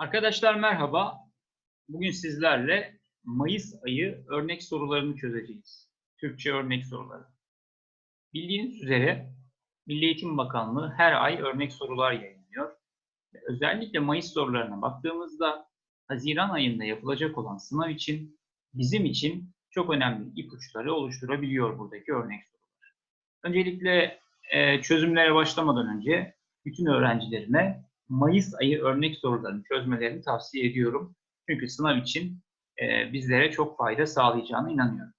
Arkadaşlar merhaba. Bugün sizlerle Mayıs ayı örnek sorularını çözeceğiz. Türkçe örnek soruları. Bildiğiniz üzere Milli Eğitim Bakanlığı her ay örnek sorular yayınlıyor. Özellikle Mayıs sorularına baktığımızda Haziran ayında yapılacak olan sınav için bizim için çok önemli ipuçları oluşturabiliyor buradaki örnek sorular. Öncelikle çözümlere başlamadan önce bütün öğrencilerime Mayıs ayı örnek sorularını çözmelerini tavsiye ediyorum. Çünkü sınav için e, bizlere çok fayda sağlayacağına inanıyorum.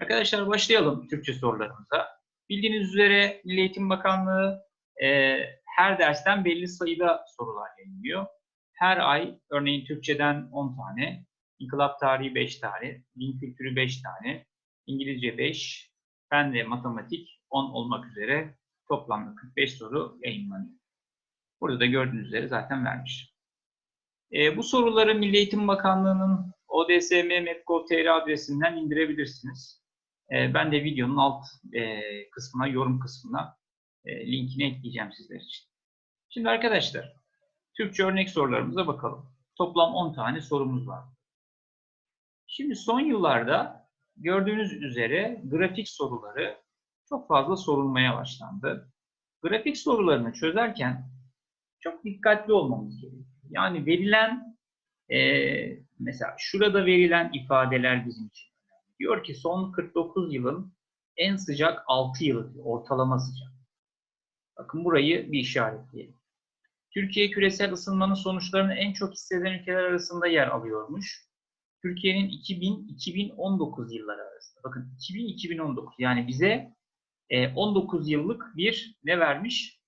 Arkadaşlar başlayalım Türkçe sorularımıza. Bildiğiniz üzere Milli Eğitim Bakanlığı e, her dersten belli sayıda sorular yayınlıyor. Her ay örneğin Türkçeden 10 tane, İnkılap Tarihi 5 tane, Din Kültürü 5 tane, İngilizce 5, Fen ve Matematik 10 olmak üzere toplamda 45 soru yayınlanıyor. Burada da gördüğünüz üzere zaten vermiş. E, bu soruları Milli Eğitim Bakanlığı'nın odsm.gov.tr adresinden indirebilirsiniz. E, ben de videonun alt e, kısmına, yorum kısmına e, linkini ekleyeceğim sizler için. Şimdi arkadaşlar, Türkçe örnek sorularımıza bakalım. Toplam 10 tane sorumuz var. Şimdi son yıllarda gördüğünüz üzere grafik soruları çok fazla sorulmaya başlandı. Grafik sorularını çözerken çok dikkatli olmamız gerekiyor. Yani verilen e, mesela şurada verilen ifadeler bizim için. Diyor ki son 49 yılın en sıcak 6 yılı diyor, ortalama sıcak. Bakın burayı bir işaretleyelim. Türkiye küresel ısınmanın sonuçlarını en çok hisseden ülkeler arasında yer alıyormuş. Türkiye'nin 2000-2019 yılları arasında. Bakın 2000-2019 yani bize 19 yıllık bir ne vermiş?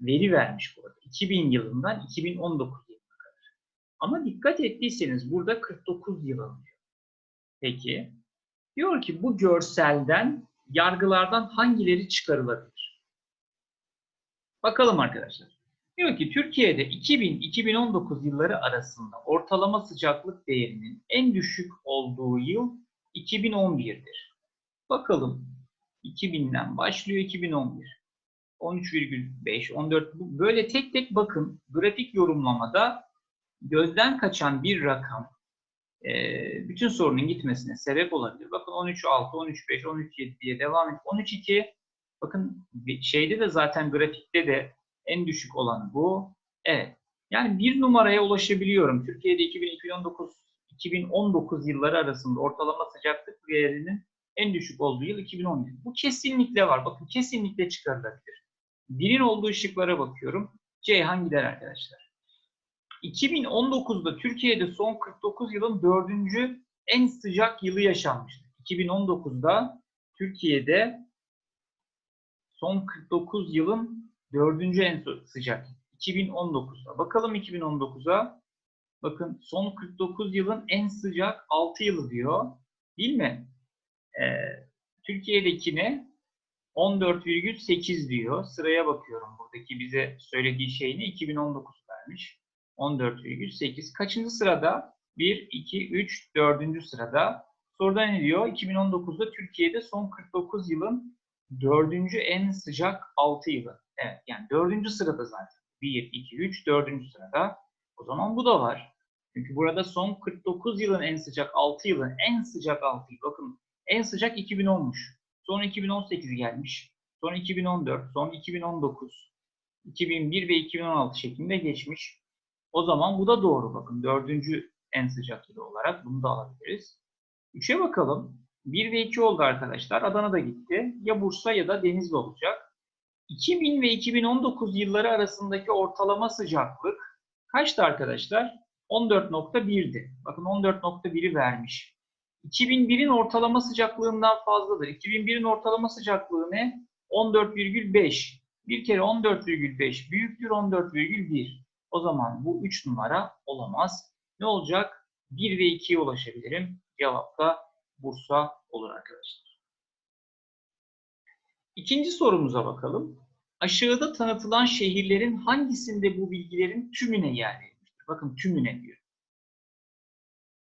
Veri vermiş burada. 2000 yılından 2019 yılına kadar. Ama dikkat ettiyseniz burada 49 yıl alıyor. Peki. Diyor ki bu görselden yargılardan hangileri çıkarılabilir? Bakalım arkadaşlar. Diyor ki Türkiye'de 2000-2019 yılları arasında ortalama sıcaklık değerinin en düşük olduğu yıl 2011'dir. Bakalım 2000'den başlıyor 2011. 13,5, 14 böyle tek tek bakın grafik yorumlamada gözden kaçan bir rakam e, bütün sorunun gitmesine sebep olabilir. Bakın 13.6, 13.5, 13.7 diye devam ediyor. 13.2 bakın şeyde de zaten grafikte de en düşük olan bu. Evet. Yani bir numaraya ulaşabiliyorum. Türkiye'de 2019 2019 yılları arasında ortalama sıcaklık değerinin en düşük olduğu yıl 2011. Bu kesinlikle var. Bakın kesinlikle çıkarılabilir. Birin olduğu ışıklara bakıyorum. C hangiler arkadaşlar? 2019'da Türkiye'de son 49 yılın dördüncü en sıcak yılı yaşanmıştı. 2019'da Türkiye'de son 49 yılın dördüncü en sıcak. 2019'da. Bakalım 2019'a. Bakın son 49 yılın en sıcak 6 yılı diyor. Değil mi? Ee, Türkiye'dekine 14,8 diyor. Sıraya bakıyorum buradaki bize söylediği şey ne? 2019 vermiş. 14,8. Kaçıncı sırada? 1, 2, 3, 4. sırada. Soruda ne diyor? 2019'da Türkiye'de son 49 yılın 4. en sıcak 6 yılı. Evet yani 4. sırada zaten. 1, 2, 3, 4. sırada. O zaman bu da var. Çünkü burada son 49 yılın en sıcak 6 yılın en sıcak 6 yıl. Bakın en sıcak 2010'muş. Sonra 2018 gelmiş. Sonra 2014, sonra 2019, 2001 ve 2016 şeklinde geçmiş. O zaman bu da doğru. Bakın dördüncü en sıcak yılı olarak bunu da alabiliriz. 3'e bakalım. 1 ve 2 oldu arkadaşlar. Adana'da gitti. Ya Bursa ya da Denizli olacak. 2000 ve 2019 yılları arasındaki ortalama sıcaklık kaçtı arkadaşlar? 14.1'di. Bakın 14.1'i vermiş. 2001'in ortalama sıcaklığından fazladır. 2001'in ortalama sıcaklığı ne? 14,5. Bir kere 14,5 büyüktür 14,1. O zaman bu 3 numara olamaz. Ne olacak? 1 ve 2'ye ulaşabilirim. Cevap da Bursa olur arkadaşlar. İkinci sorumuza bakalım. Aşağıda tanıtılan şehirlerin hangisinde bu bilgilerin tümüne yer verilmiştir? Bakın tümüne diyor.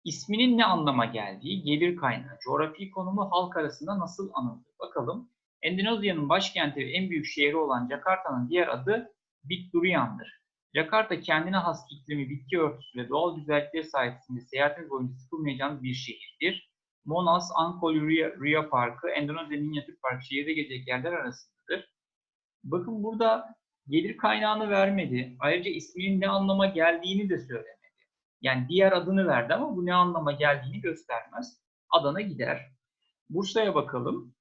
İsminin ne anlama geldiği, gelir kaynağı, coğrafi konumu halk arasında nasıl anıldı? Bakalım. Endonezya'nın başkenti ve en büyük şehri olan Jakarta'nın diğer adı Big Durian'dır. Jakarta kendine has iklimi, bitki örtüsü ve doğal güzellikleri sayesinde seyahatiniz boyunca sıkılmayacağınız bir şehirdir. Monas, Angkor Ria, Ria Parkı, Endonezya Minyatür Parkı şehirde gelecek yerler arasındadır. Bakın burada gelir kaynağını vermedi. Ayrıca isminin ne anlama geldiğini de söylemedi. Yani diğer adını verdi ama bu ne anlama geldiğini göstermez. Adana gider. Bursa'ya bakalım.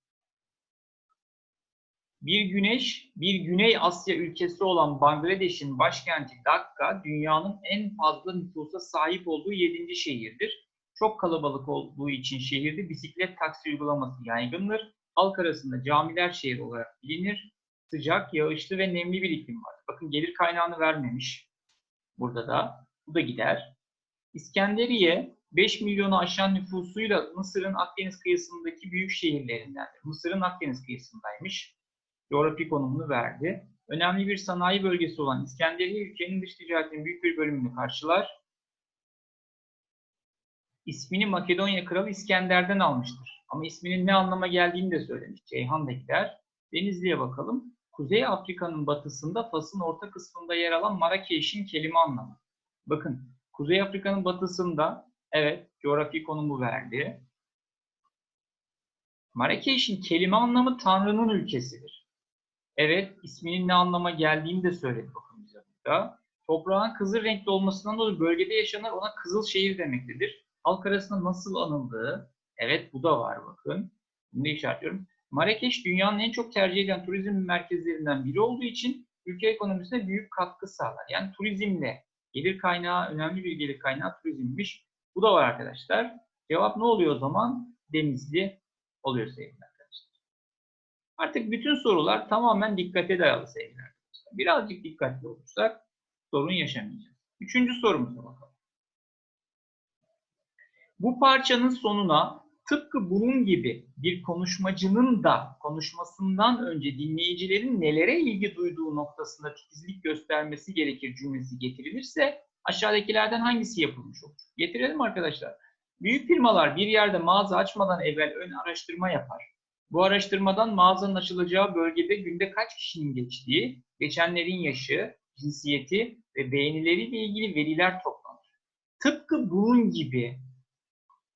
Bir güneş, bir Güney Asya ülkesi olan Bangladeş'in başkenti Dhaka, dünyanın en fazla nüfusa sahip olduğu 7. şehirdir. Çok kalabalık olduğu için şehirde bisiklet taksi uygulaması yaygındır. Halk arasında camiler şehir olarak bilinir. Sıcak, yağışlı ve nemli bir iklim var. Bakın gelir kaynağını vermemiş. Burada da. Bu da gider. İskenderiye 5 milyonu aşan nüfusuyla Mısır'ın Akdeniz kıyısındaki büyük şehirlerindendir. Mısır'ın Akdeniz kıyısındaymış. Coğrafi konumunu verdi. Önemli bir sanayi bölgesi olan İskenderiye ülkenin dış ticaretinin büyük bir bölümünü karşılar. İsmini Makedonya Kralı İskender'den almıştır. Ama isminin ne anlama geldiğini de söylemiş. Ceyhan da gider. Denizli'ye bakalım. Kuzey Afrika'nın batısında Fas'ın orta kısmında yer alan Marrakeş'in kelime anlamı. Bakın Kuzey Afrika'nın batısında evet coğrafi konumu verdi. Marrakeş'in kelime anlamı Tanrı'nın ülkesidir. Evet isminin ne anlama geldiğini de söyledi bakın bize burada. Toprağın kızıl renkli olmasından dolayı bölgede yaşanır ona kızıl şehir demektedir. Halk arasında nasıl anıldığı evet bu da var bakın. Bunu da işaretliyorum. Marrakeş dünyanın en çok tercih edilen turizm merkezlerinden biri olduğu için ülke ekonomisine büyük katkı sağlar. Yani turizmle gelir kaynağı, önemli bir gelir kaynağı turizmmiş. Bu da var arkadaşlar. Cevap ne oluyor o zaman? Denizli oluyor sevgili arkadaşlar. Artık bütün sorular tamamen dikkate dayalı sevgili arkadaşlar. Birazcık dikkatli olursak sorun yaşamayacağız. Üçüncü sorumuza bakalım. Bu parçanın sonuna tıpkı bunun gibi bir konuşmacının da konuşmasından önce dinleyicilerin nelere ilgi duyduğu noktasında titizlik göstermesi gerekir cümlesi getirilirse aşağıdakilerden hangisi yapılmış olur? Getirelim arkadaşlar. Büyük firmalar bir yerde mağaza açmadan evvel ön araştırma yapar. Bu araştırmadan mağazanın açılacağı bölgede günde kaç kişinin geçtiği, geçenlerin yaşı, cinsiyeti ve beğenileriyle ilgili veriler toplanır. Tıpkı bunun gibi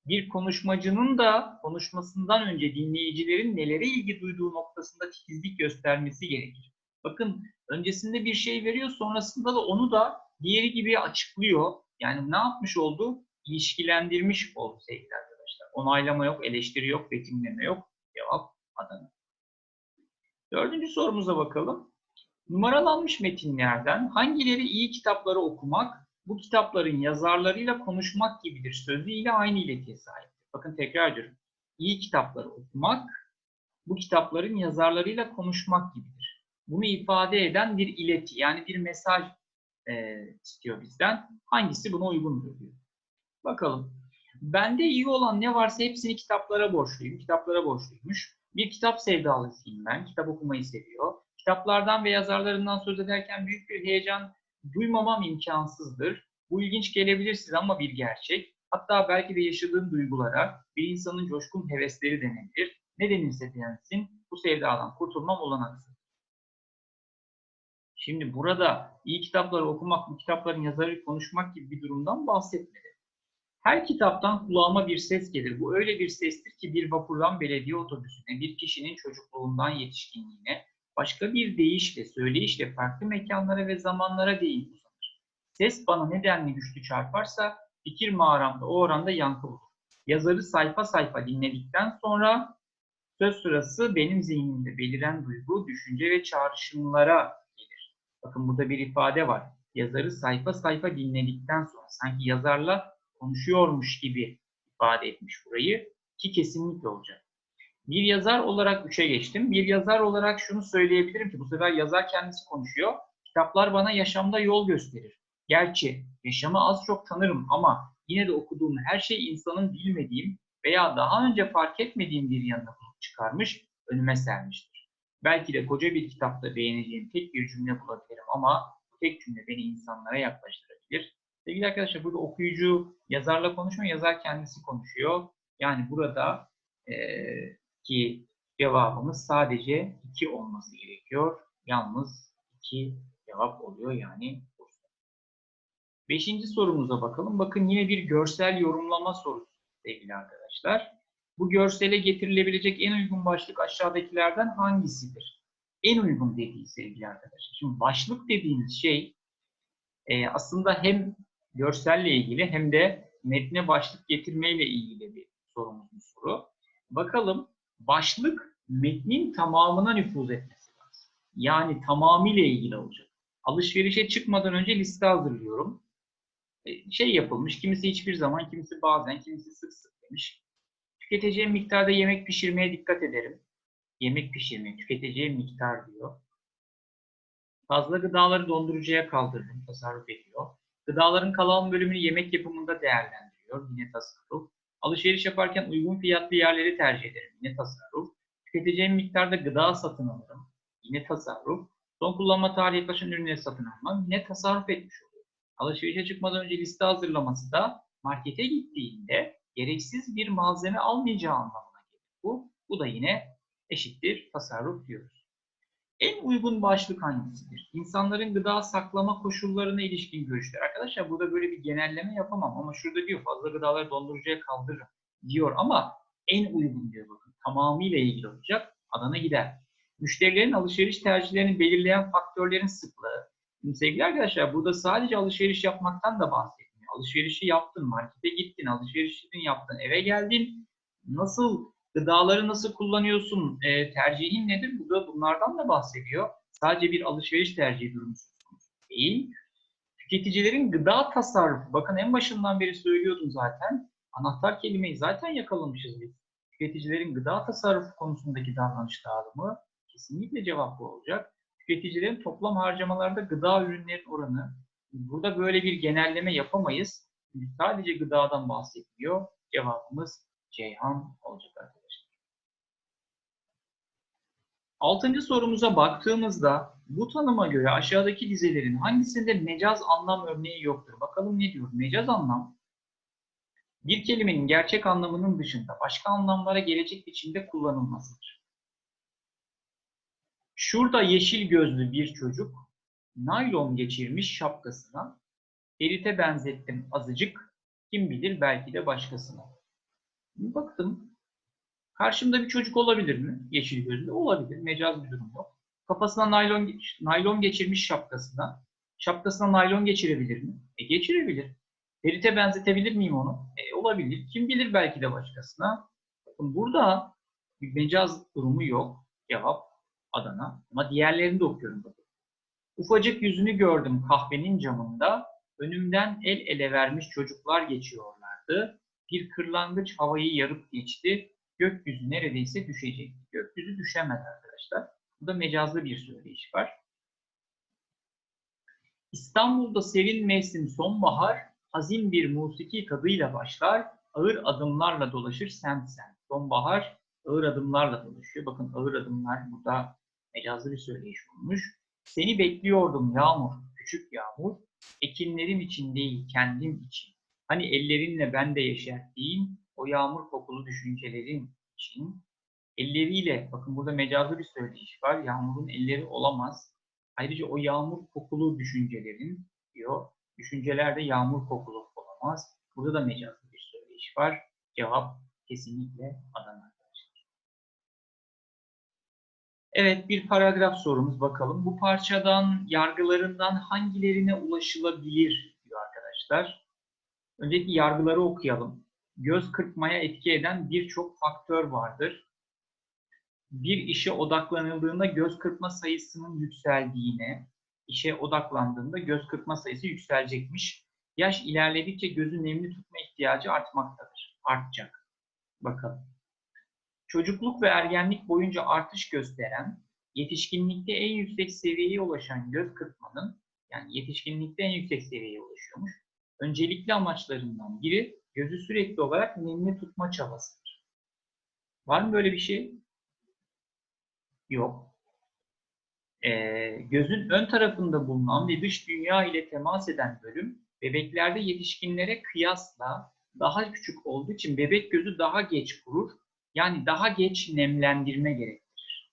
bir konuşmacının da konuşmasından önce dinleyicilerin nelere ilgi duyduğu noktasında titizlik göstermesi gerekir. Bakın öncesinde bir şey veriyor sonrasında da onu da diğeri gibi açıklıyor. Yani ne yapmış oldu? İlişkilendirmiş oldu sevgili arkadaşlar. Onaylama yok, eleştiri yok, betimleme yok. Cevap Adana. Dördüncü sorumuza bakalım. Numaralanmış metinlerden hangileri iyi kitapları okumak, bu kitapların yazarlarıyla konuşmak gibidir. Sözüyle aynı iletiye sahiptir. Bakın tekrar ediyorum. İyi kitapları okumak, bu kitapların yazarlarıyla konuşmak gibidir. Bunu ifade eden bir ileti, yani bir mesaj e, istiyor bizden. Hangisi buna uygundur diyor. Bakalım. Bende iyi olan ne varsa hepsini kitaplara borçluyum. Kitaplara borçluymuş. Bir kitap sevdalısıyım ben. Kitap okumayı seviyor. Kitaplardan ve yazarlarından söz ederken büyük bir heyecan duymamam imkansızdır. Bu ilginç gelebilir size ama bir gerçek. Hatta belki de yaşadığım duygulara bir insanın coşkun hevesleri denilir. Ne denilse denilsin bu sevdadan kurtulmam olanaksız. Şimdi burada iyi kitapları okumak, bu kitapların yazarı konuşmak gibi bir durumdan bahsetmedi. Her kitaptan kulağıma bir ses gelir. Bu öyle bir sestir ki bir vapurdan belediye otobüsüne, bir kişinin çocukluğundan yetişkinliğine, başka bir deyişle, söyleyişle farklı mekanlara ve zamanlara değin uzanır. Ses bana nedenli güçlü çarparsa fikir mağaramda o oranda yankı bulur. Yazarı sayfa sayfa dinledikten sonra söz sırası benim zihnimde beliren duygu, düşünce ve çağrışımlara gelir. Bakın burada bir ifade var. Yazarı sayfa sayfa dinledikten sonra sanki yazarla konuşuyormuş gibi ifade etmiş burayı ki kesinlikle olacak. Bir yazar olarak üçe geçtim. Bir yazar olarak şunu söyleyebilirim ki bu sefer yazar kendisi konuşuyor. Kitaplar bana yaşamda yol gösterir. Gerçi yaşamı az çok tanırım ama yine de okuduğum her şey insanın bilmediğim veya daha önce fark etmediğim bir yanına çıkarmış, önüme sermiştir. Belki de koca bir kitapta beğeneceğim tek bir cümle bulabilirim ama tek cümle beni insanlara yaklaştırabilir. Sevgili arkadaşlar burada okuyucu yazarla konuşmuyor, yazar kendisi konuşuyor. Yani burada e, ki cevabımız sadece 2 olması gerekiyor. Yalnız 2 cevap oluyor yani. Beşinci sorumuza bakalım. Bakın yine bir görsel yorumlama sorusu sevgili arkadaşlar. Bu görsele getirilebilecek en uygun başlık aşağıdakilerden hangisidir? En uygun dediği sevgili arkadaşlar. Şimdi başlık dediğimiz şey e, aslında hem görselle ilgili hem de metne başlık getirmeyle ilgili bir sorumuz bu soru. Bakalım başlık metnin tamamına nüfuz etmesi lazım. Yani tamamıyla ilgili olacak. Alışverişe çıkmadan önce liste hazırlıyorum. E, şey yapılmış, kimisi hiçbir zaman, kimisi bazen, kimisi sık sık demiş. Tüketeceğim miktarda yemek pişirmeye dikkat ederim. Yemek pişirmeye, tüketeceğim miktar diyor. Fazla gıdaları dondurucuya kaldırırım, tasarruf ediyor. Gıdaların kalan bölümünü yemek yapımında değerlendiriyor, yine tasarruf. Alışveriş yaparken uygun fiyatlı yerleri tercih ederim, yine tasarruf. Tüketeceğim miktarda gıda satın alırım, yine tasarruf. Son kullanma tarihi yaklaşan ürünleri satın almam, yine tasarruf etmiş oluyor. Alışverişe çıkmadan önce liste hazırlaması da markete gittiğinde gereksiz bir malzeme almayacağı anlamına gelir. Bu, bu da yine eşittir tasarruf diyoruz. En uygun başlık hangisidir? İnsanların gıda saklama koşullarına ilişkin görüşler. Arkadaşlar burada böyle bir genelleme yapamam ama şurada diyor fazla gıdaları dondurucuya kaldırırım diyor ama en uygun diyor bakın. Tamamıyla ilgili olacak. Adana gider. Müşterilerin alışveriş tercihlerini belirleyen faktörlerin sıklığı. Şimdi sevgili arkadaşlar burada sadece alışveriş yapmaktan da bahsetmiyor. Alışverişi yaptın, markete gittin, alışverişini yaptın, eve geldin. Nasıl gıdaları nasıl kullanıyorsun, e, tercihin nedir? Burada bunlardan da bahsediyor. Sadece bir alışveriş tercihi durumu değil. Tüketicilerin gıda tasarrufu, bakın en başından beri söylüyordum zaten. Anahtar kelimeyi zaten yakalamışız biz. Tüketicilerin gıda tasarrufu konusundaki davranış dağılımı kesinlikle cevap bu olacak. Tüketicilerin toplam harcamalarda gıda ürünlerin oranı. Burada böyle bir genelleme yapamayız. Sadece gıdadan bahsediyor. Cevabımız Ceyhan olacak arkadaşlar. Altıncı sorumuza baktığımızda bu tanıma göre aşağıdaki dizelerin hangisinde mecaz anlam örneği yoktur? Bakalım ne diyor? Mecaz anlam bir kelimenin gerçek anlamının dışında başka anlamlara gelecek biçimde kullanılmasıdır. Şurada yeşil gözlü bir çocuk naylon geçirmiş şapkasına Ferit'e benzettim azıcık. Kim bilir belki de başkasına. Baktım. Karşımda bir çocuk olabilir mi? Yeşil gözlü. Olabilir. Mecaz bir durum yok. Kafasına naylon, naylon geçirmiş şapkasına. Şapkasına naylon geçirebilir mi? E geçirebilir. Ferit'e benzetebilir miyim onu? E, olabilir. Kim bilir belki de başkasına. Bakın burada bir mecaz durumu yok. Cevap Adana. Ama diğerlerini de okuyorum. Bakın. Ufacık yüzünü gördüm kahvenin camında. Önümden el ele vermiş çocuklar geçiyorlardı. Bir kırlangıç havayı yarıp geçti. Gökyüzü neredeyse düşecekti. Gökyüzü düşemez arkadaşlar. Bu da mecazlı bir söyleyiş var. İstanbul'da serin mevsim sonbahar, hazin bir musiki tadıyla başlar, ağır adımlarla dolaşır semt semt. Sonbahar ağır adımlarla dolaşıyor. Bakın ağır adımlar burada mecazlı bir söyleyiş olmuş. Seni bekliyordum yağmur, küçük yağmur, ekinlerim için değil kendim için. Hani ellerinle ben de yeşerttiğim o yağmur kokulu düşüncelerin için elleriyle, bakın burada mecazlı bir söyleyiş var, yağmurun elleri olamaz. Ayrıca o yağmur kokulu düşüncelerin diyor, düşüncelerde yağmur kokulu olamaz. Burada da mecazlı bir söyleyiş var. Cevap kesinlikle Adana. Evet bir paragraf sorumuz bakalım. Bu parçadan yargılarından hangilerine ulaşılabilir diyor arkadaşlar. Önceki yargıları okuyalım. Göz kırpmaya etki eden birçok faktör vardır. Bir işe odaklanıldığında göz kırpma sayısının yükseldiğine, işe odaklandığında göz kırpma sayısı yükselecekmiş. Yaş ilerledikçe gözü nemli tutma ihtiyacı artmaktadır. Artacak. Bakalım. Çocukluk ve ergenlik boyunca artış gösteren, yetişkinlikte en yüksek seviyeye ulaşan göz kırpmanın, yani yetişkinlikte en yüksek seviyeye ulaşıyormuş, öncelikli amaçlarından biri gözü sürekli olarak nemli tutma çabasıdır. Var mı böyle bir şey? Yok. Ee, gözün ön tarafında bulunan ve dış dünya ile temas eden bölüm, bebeklerde yetişkinlere kıyasla daha küçük olduğu için bebek gözü daha geç kurur yani daha geç nemlendirme gerektirir.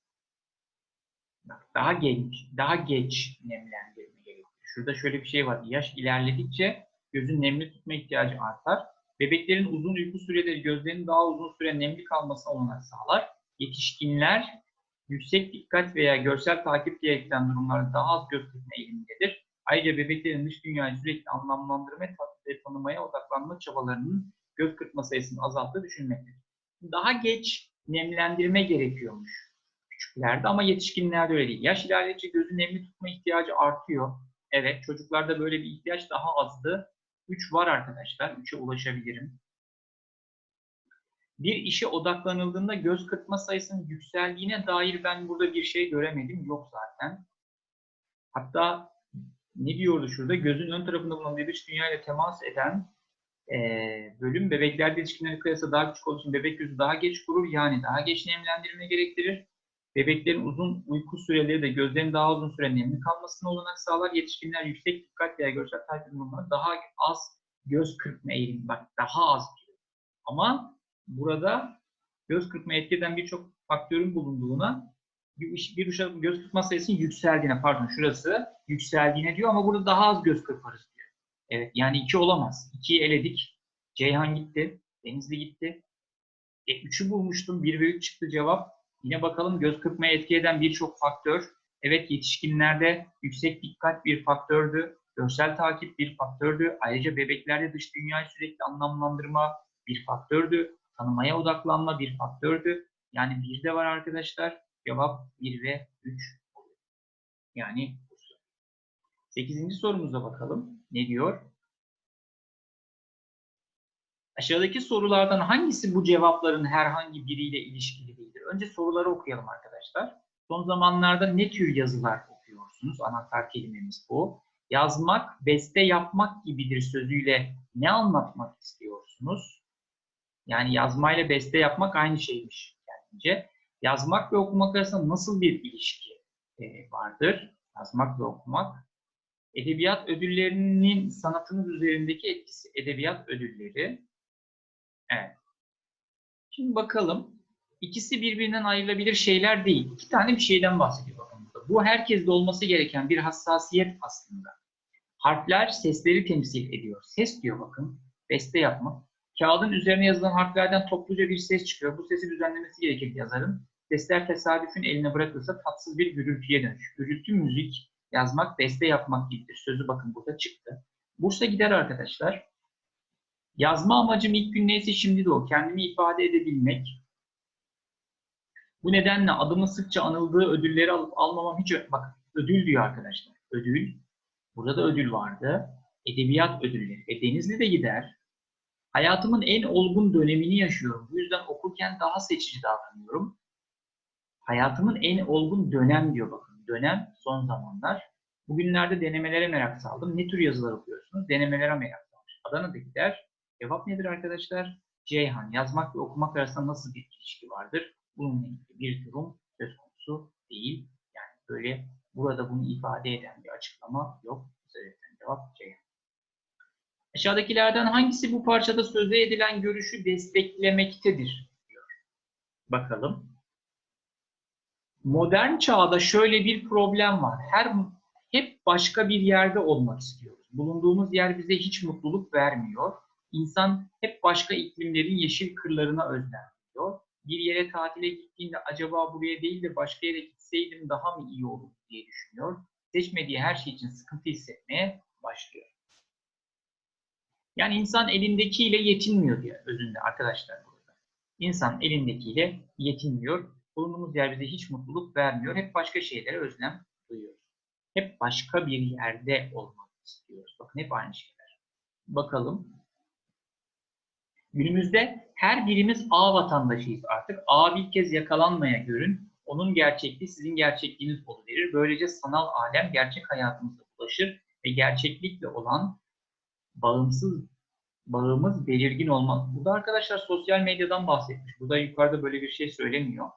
Daha genç, daha geç nemlendirme gerektirir. Şurada şöyle bir şey var. Yaş ilerledikçe gözün nemli tutma ihtiyacı artar. Bebeklerin uzun uyku süreleri gözlerinin daha uzun süre nemli kalmasına olanak sağlar. Yetişkinler yüksek dikkat veya görsel takip gerektiren durumlarda daha az göz kırpma eğilimindedir. Ayrıca bebeklerin dış dünyayı sürekli anlamlandırma ve tanımaya odaklanma çabalarının göz kırpma sayısını azalttığı düşünülmektedir. Daha geç nemlendirme gerekiyormuş küçüklerde ama yetişkinlerde öyle değil. Yaş ilerledikçe gözün nemli tutma ihtiyacı artıyor. Evet çocuklarda böyle bir ihtiyaç daha azdı. 3 var arkadaşlar. 3'e ulaşabilirim. Bir işe odaklanıldığında göz kırpma sayısının yükseldiğine dair ben burada bir şey göremedim. Yok zaten. Hatta ne diyordu şurada? Gözün ön tarafında bulunan bir dış dünya ile temas eden e, bölüm bebeklerde yetişkinlere kıyasla daha küçük olduğu bebek gözü daha geç kurur. Yani daha geç nemlendirme gerektirir. Bebeklerin uzun uyku süreleri de gözlerin daha uzun süre nemli kalmasına olanak sağlar. Yetişkinler yüksek dikkat veya görsel takip daha az göz kırpma eğilimi. Bak daha az diyor. Ama burada göz kırpma etki eden birçok faktörün bulunduğuna bir, bir uşağın göz kırpma sayısının yükseldiğine pardon şurası yükseldiğine diyor ama burada daha az göz kırparız diyor. Evet yani iki olamaz. İkiyi eledik. Ceyhan gitti. Denizli gitti. E, üçü bulmuştum. Bir ve üç çıktı cevap. Yine bakalım göz kırpmaya etki eden birçok faktör. Evet yetişkinlerde yüksek dikkat bir faktördü. Görsel takip bir faktördü. Ayrıca bebeklerde dış dünyayı sürekli anlamlandırma bir faktördü. Tanımaya odaklanma bir faktördü. Yani bir de var arkadaşlar. Cevap 1 ve 3 oluyor. Yani 8. sorumuza bakalım. Ne diyor? Aşağıdaki sorulardan hangisi bu cevapların herhangi biriyle ilişkili? Önce soruları okuyalım arkadaşlar. Son zamanlarda ne tür yazılar okuyorsunuz? Anahtar kelimemiz bu. Yazmak, beste yapmak gibidir sözüyle ne anlatmak istiyorsunuz? Yani yazmayla beste yapmak aynı şeymiş kendince. Yazmak ve okumak arasında nasıl bir ilişki e, vardır? Yazmak ve okumak. Edebiyat ödüllerinin sanatımız üzerindeki etkisi. Edebiyat ödülleri. Evet. Şimdi bakalım. İkisi birbirinden ayrılabilir şeyler değil. İki tane bir şeyden bahsediyor bakın. Bu herkeste olması gereken bir hassasiyet aslında. Harfler sesleri temsil ediyor. Ses diyor bakın. Beste yapmak. Kağıdın üzerine yazılan harflerden topluca bir ses çıkıyor. Bu sesi düzenlemesi gerekir yazarın. Sesler tesadüfün eline bırakılsa tatsız bir gürültüye dönüşür. Gürültü müzik, yazmak, beste yapmak gibidir. Sözü bakın burada çıktı. Bursa gider arkadaşlar. Yazma amacım ilk gün neyse şimdi de o. Kendimi ifade edebilmek. Bu nedenle adımı sıkça anıldığı ödülleri alıp almamam hiç... Bak ödül diyor arkadaşlar. Ödül. Burada da ödül vardı. Edebiyat ödülleri. E Denizli de gider. Hayatımın en olgun dönemini yaşıyorum. Bu yüzden okurken daha seçici davranıyorum. Hayatımın en olgun dönem diyor bakın. Dönem son zamanlar. Bugünlerde denemelere merak saldım. Ne tür yazılar okuyorsunuz? Denemelere merak salmış. Adana'da gider. Cevap nedir arkadaşlar? Ceyhan. Yazmak ve okumak arasında nasıl bir ilişki vardır? Bununla ilgili bir durum söz konusu değil. Yani böyle burada bunu ifade eden bir açıklama yok. Bu sebepten cevap Ceyhan. Aşağıdakilerden hangisi bu parçada sözde edilen görüşü desteklemektedir? diyor. Bakalım. Modern çağda şöyle bir problem var. Her hep başka bir yerde olmak istiyoruz. Bulunduğumuz yer bize hiç mutluluk vermiyor. İnsan hep başka iklimlerin yeşil kırlarına özlem Bir yere tatile gittiğinde acaba buraya değil de başka yere gitseydim daha mı iyi olur diye düşünüyor. Seçmediği her şey için sıkıntı hissetmeye başlıyor. Yani insan elindekiyle yetinmiyor diye özünde arkadaşlar burada. İnsan elindekiyle yetinmiyor. Bulunduğumuz yer bize hiç mutluluk vermiyor. Hep başka şeylere özlem duyuyoruz. Hep başka bir yerde olmak istiyoruz. Bakın hep aynı şeyler. Bakalım. Günümüzde her birimiz A vatandaşıyız artık. A bir kez yakalanmaya görün. Onun gerçekliği sizin gerçekliğiniz verir. Böylece sanal alem gerçek hayatımıza ulaşır ve gerçeklikle olan bağımsız bağımız belirgin olmaz. Burada arkadaşlar sosyal medyadan bahsetmiş. Burada yukarıda böyle bir şey söylemiyor.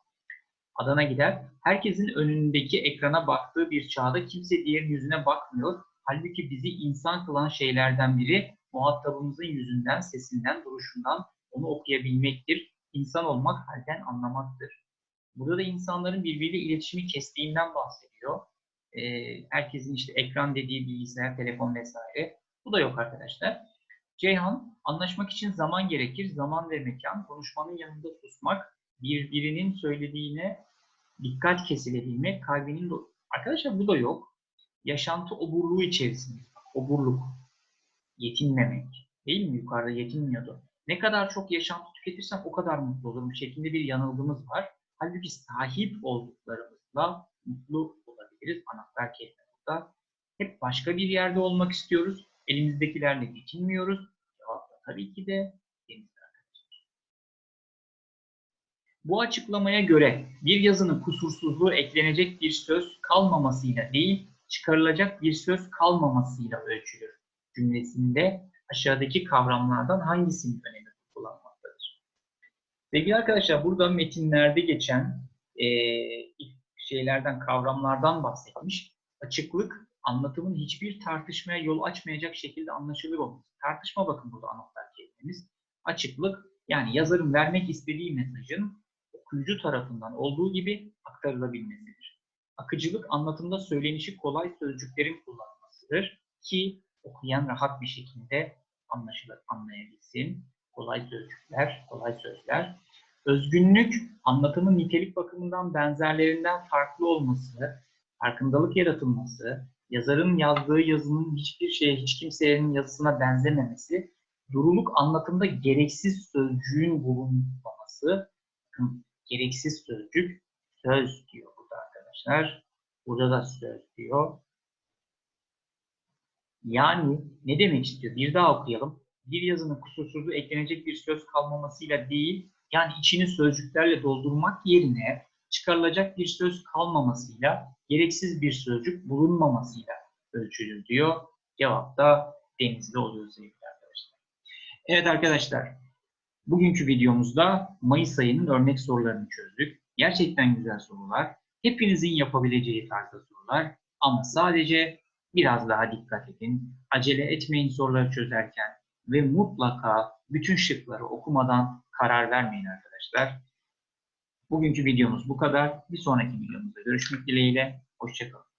Adana gider. Herkesin önündeki ekrana baktığı bir çağda kimse diğerinin yüzüne bakmıyor. Halbuki bizi insan kılan şeylerden biri muhatabımızın yüzünden, sesinden, duruşundan onu okuyabilmektir. İnsan olmak halden anlamaktır. Burada da insanların birbiriyle iletişimi kestiğinden bahsediyor. e, herkesin işte ekran dediği bilgisayar, telefon vesaire. Bu da yok arkadaşlar. Ceyhan, anlaşmak için zaman gerekir. Zaman ve mekan. Konuşmanın yanında susmak. Birbirinin söylediğine dikkat kesilebilmek. Kalbinin... Arkadaşlar bu da yok. Yaşantı oburluğu içerisinde. Oburluk. Yetinmemek. Değil mi? Yukarıda yetinmiyordu. Ne kadar çok yaşantı tüketirsem o kadar mutlu olurum şeklinde bir yanılgımız var. Halbuki sahip olduklarımızla mutlu olabiliriz. Anahtar kelime burada. Hep başka bir yerde olmak istiyoruz. Elimizdekilerle yetinmiyoruz. Cevap da tabii ki de denizde arkadaşlar. Bu açıklamaya göre bir yazının kusursuzluğu eklenecek bir söz kalmamasıyla değil, çıkarılacak bir söz kalmamasıyla ölçülür. Cümlesinde aşağıdaki kavramlardan hangisinin önemi kullanmaktadır? Sevgili arkadaşlar burada metinlerde geçen eee, şeylerden, kavramlardan bahsetmiş. Açıklık, anlatımın hiçbir tartışmaya yol açmayacak şekilde anlaşılır olması. Tartışma bakın burada anahtar kelimemiz. Açıklık, yani yazarın vermek istediği mesajın okuyucu tarafından olduğu gibi aktarılabilmesidir. Akıcılık, anlatımda söylenişi kolay sözcüklerin kullanılmasıdır ki okuyan rahat bir şekilde anlaşılır, anlayabilsin. Kolay sözcükler, kolay sözler. Özgünlük, anlatımın nitelik bakımından benzerlerinden farklı olması, farkındalık yaratılması, yazarın yazdığı yazının hiçbir şeye, hiç kimsenin yazısına benzememesi, duruluk anlatımda gereksiz sözcüğün bulunmaması, bakın gereksiz sözcük, söz diyor burada arkadaşlar. Burada da söz diyor. Yani ne demek istiyor? Bir daha okuyalım. Bir yazının kusursuzluğu eklenecek bir söz kalmamasıyla değil, yani içini sözcüklerle doldurmak yerine çıkarılacak bir söz kalmamasıyla, gereksiz bir sözcük bulunmamasıyla ölçülür diyor. Cevap da denizli oluyor sevgili arkadaşlar. Evet arkadaşlar, bugünkü videomuzda Mayıs ayının örnek sorularını çözdük. Gerçekten güzel sorular. Hepinizin yapabileceği tarzda sorular. Ama sadece biraz daha dikkat edin. Acele etmeyin soruları çözerken ve mutlaka bütün şıkları okumadan karar vermeyin arkadaşlar. Bugünkü videomuz bu kadar. Bir sonraki videomuzda görüşmek dileğiyle. Hoşçakalın.